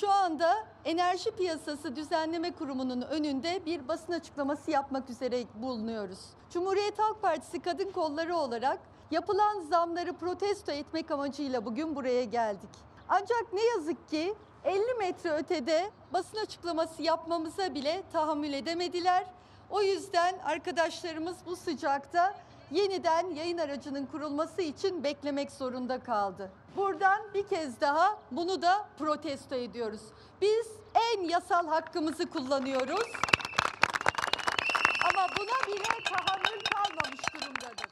Şu anda Enerji Piyasası Düzenleme Kurumu'nun önünde bir basın açıklaması yapmak üzere bulunuyoruz. Cumhuriyet Halk Partisi kadın kolları olarak yapılan zamları protesto etmek amacıyla bugün buraya geldik. Ancak ne yazık ki 50 metre ötede basın açıklaması yapmamıza bile tahammül edemediler. O yüzden arkadaşlarımız bu sıcakta yeniden yayın aracının kurulması için beklemek zorunda kaldı. Buradan bir kez daha bunu da protesto ediyoruz. Biz en yasal hakkımızı kullanıyoruz. Ama buna bile tahammül kalmamış durumdadır.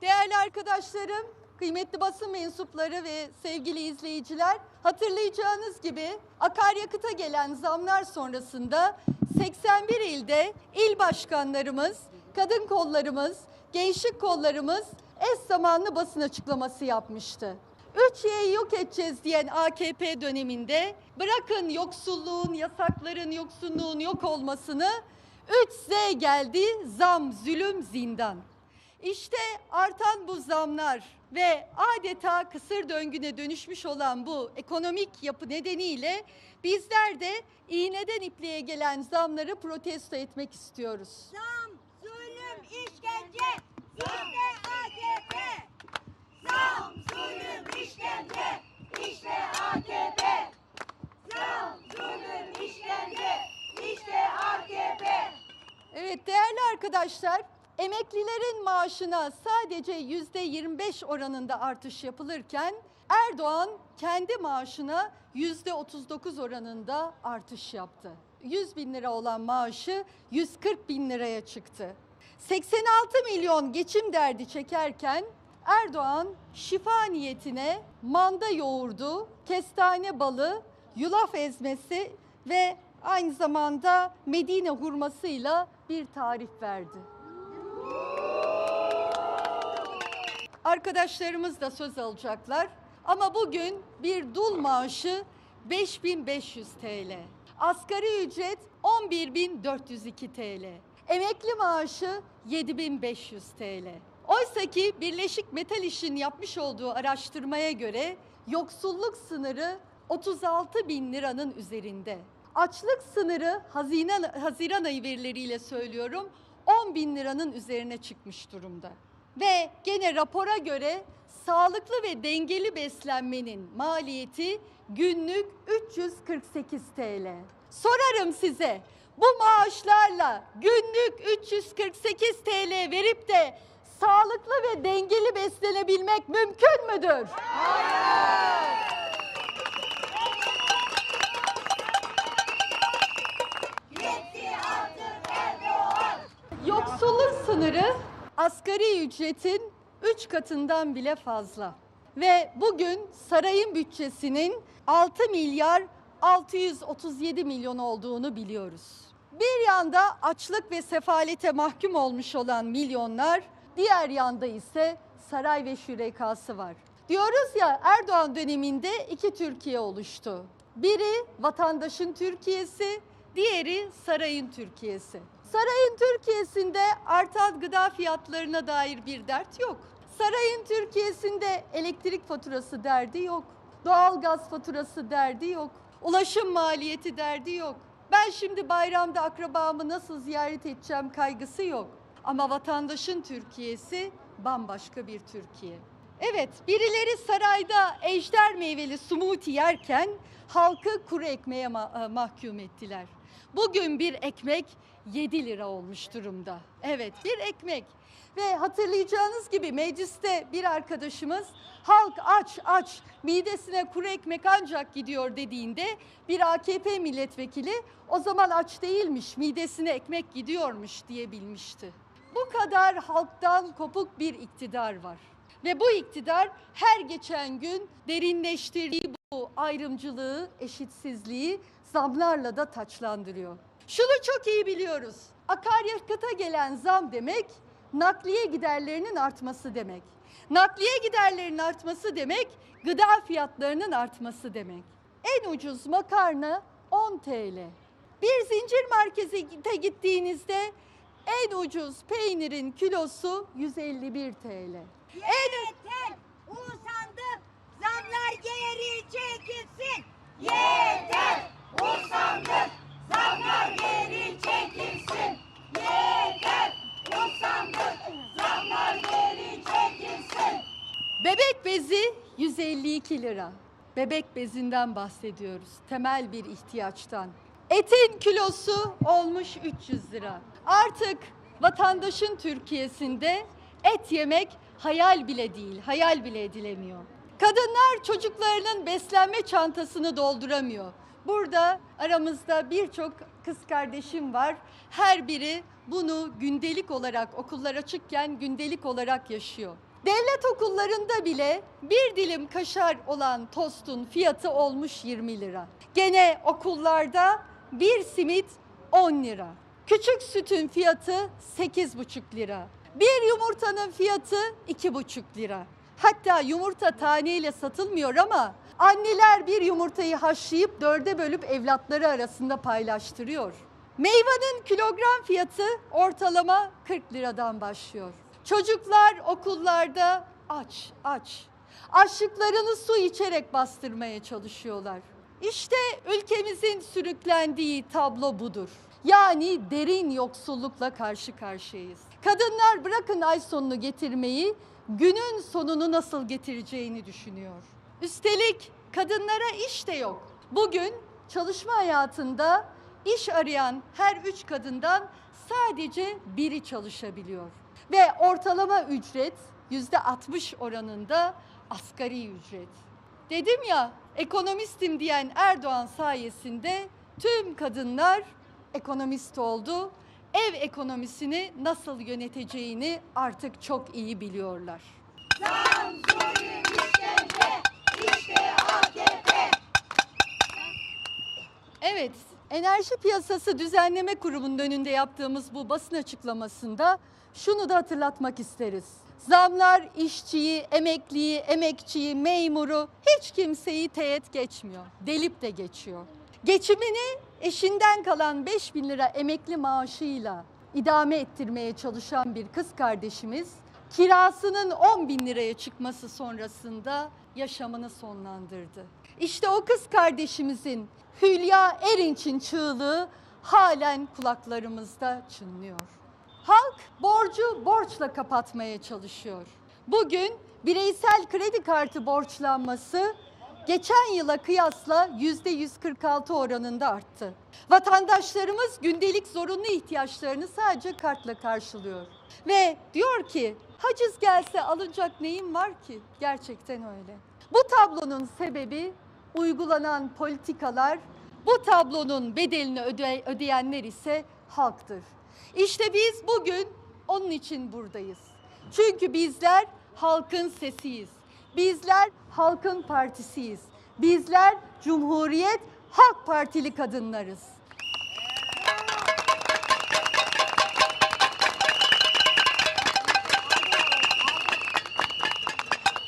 Değerli arkadaşlarım, kıymetli basın mensupları ve sevgili izleyiciler, hatırlayacağınız gibi akaryakıta gelen zamlar sonrasında 81 ilde il başkanlarımız, kadın kollarımız, gençlik kollarımız eş zamanlı basın açıklaması yapmıştı. 3Y'yi yok edeceğiz diyen AKP döneminde bırakın yoksulluğun, yasakların, yoksunluğun yok olmasını 3Z geldi zam, zulüm, zindan. İşte artan bu zamlar ve adeta kısır döngüne dönüşmüş olan bu ekonomik yapı nedeniyle bizler de iğneden ipliğe gelen zamları protesto etmek istiyoruz. Zam, zulüm, işkence, Evet değerli arkadaşlar, emeklilerin maaşına sadece yüzde 25 oranında artış yapılırken Erdoğan kendi maaşına yüzde 39 oranında artış yaptı. 100 bin lira olan maaşı 140 bin liraya çıktı. 86 milyon geçim derdi çekerken Erdoğan şifa niyetine manda yoğurdu, kestane balı, yulaf ezmesi ve aynı zamanda Medine hurmasıyla bir tarif verdi. Arkadaşlarımız da söz alacaklar. Ama bugün bir dul maaşı 5500 TL. Asgari ücret 11402 TL. Emekli maaşı 7500 TL. Oysa ki Birleşik Metal İş'in yapmış olduğu araştırmaya göre yoksulluk sınırı 36 bin liranın üzerinde. Açlık sınırı Haziran, Haziran ayı verileriyle söylüyorum 10 bin liranın üzerine çıkmış durumda. Ve gene rapora göre sağlıklı ve dengeli beslenmenin maliyeti günlük 348 TL. Sorarım size bu maaşlarla günlük 348 TL verip de sağlıklı ve dengeli beslenebilmek mümkün müdür? Erdoğan. Yoksulluk sınırı asgari ücretin 3 katından bile fazla. Ve bugün sarayın bütçesinin 6 milyar 637 milyon olduğunu biliyoruz. Bir yanda açlık ve sefalete mahkum olmuş olan milyonlar, diğer yanda ise saray ve şürekası var. Diyoruz ya Erdoğan döneminde iki Türkiye oluştu. Biri vatandaşın Türkiye'si, diğeri sarayın Türkiye'si. Sarayın Türkiye'sinde artan gıda fiyatlarına dair bir dert yok. Sarayın Türkiye'sinde elektrik faturası derdi yok. Doğalgaz faturası derdi yok. Ulaşım maliyeti derdi yok. Ben şimdi bayramda akrabamı nasıl ziyaret edeceğim kaygısı yok. Ama vatandaşın Türkiye'si bambaşka bir Türkiye. Evet, birileri sarayda ejder meyveli smoothie yerken halkı kuru ekmeğe ma- e, mahkum ettiler. Bugün bir ekmek 7 lira olmuş durumda. Evet, bir ekmek. Ve hatırlayacağınız gibi mecliste bir arkadaşımız halk aç aç midesine kuru ekmek ancak gidiyor dediğinde bir AKP milletvekili o zaman aç değilmiş midesine ekmek gidiyormuş diyebilmişti. Bu kadar halktan kopuk bir iktidar var. Ve bu iktidar her geçen gün derinleştirdiği bu ayrımcılığı, eşitsizliği zamlarla da taçlandırıyor. Şunu çok iyi biliyoruz. Akaryakıta gelen zam demek nakliye giderlerinin artması demek. Nakliye giderlerinin artması demek gıda fiyatlarının artması demek. En ucuz makarna 10 TL. Bir zincir markete gittiğinizde en ucuz peynirin kilosu 151 TL. Yeter, usandık. Zamlar geri çekilsin. Yeter, 52 lira. Bebek bezinden bahsediyoruz. Temel bir ihtiyaçtan. Etin kilosu olmuş 300 lira. Artık vatandaşın Türkiye'sinde et yemek hayal bile değil, hayal bile edilemiyor. Kadınlar çocuklarının beslenme çantasını dolduramıyor. Burada aramızda birçok kız kardeşim var. Her biri bunu gündelik olarak okullar açıkken gündelik olarak yaşıyor. Devlet okullarında bile bir dilim kaşar olan tostun fiyatı olmuş 20 lira. Gene okullarda bir simit 10 lira. Küçük sütün fiyatı 8,5 lira. Bir yumurtanın fiyatı 2,5 lira. Hatta yumurta taneyle satılmıyor ama anneler bir yumurtayı haşlayıp dörde bölüp evlatları arasında paylaştırıyor. Meyvanın kilogram fiyatı ortalama 40 liradan başlıyor. Çocuklar okullarda aç, aç. Açlıklarını su içerek bastırmaya çalışıyorlar. İşte ülkemizin sürüklendiği tablo budur. Yani derin yoksullukla karşı karşıyayız. Kadınlar bırakın ay sonunu getirmeyi, günün sonunu nasıl getireceğini düşünüyor. Üstelik kadınlara iş de yok. Bugün çalışma hayatında iş arayan her üç kadından sadece biri çalışabiliyor. Ve ortalama ücret yüzde 60 oranında asgari ücret. Dedim ya ekonomistim diyen Erdoğan sayesinde tüm kadınlar ekonomist oldu. Ev ekonomisini nasıl yöneteceğini artık çok iyi biliyorlar. Evet, Enerji Piyasası Düzenleme Kurumu'nun önünde yaptığımız bu basın açıklamasında şunu da hatırlatmak isteriz. Zamlar işçiyi, emekliyi, emekçiyi, memuru hiç kimseyi teğet geçmiyor. Delip de geçiyor. Geçimini eşinden kalan 5 bin lira emekli maaşıyla idame ettirmeye çalışan bir kız kardeşimiz kirasının 10 bin liraya çıkması sonrasında yaşamını sonlandırdı. İşte o kız kardeşimizin Hülya Erinç'in çığlığı halen kulaklarımızda çınlıyor. Halk borcu borçla kapatmaya çalışıyor. Bugün bireysel kredi kartı borçlanması geçen yıla kıyasla yüzde 146 oranında arttı. Vatandaşlarımız gündelik zorunlu ihtiyaçlarını sadece kartla karşılıyor. Ve diyor ki haciz gelse alınacak neyim var ki? Gerçekten öyle. Bu tablonun sebebi uygulanan politikalar, bu tablonun bedelini öde- ödeyenler ise halktır. İşte biz bugün onun için buradayız. Çünkü bizler halkın sesiyiz. Bizler halkın partisiyiz. Bizler Cumhuriyet Halk Partili kadınlarız.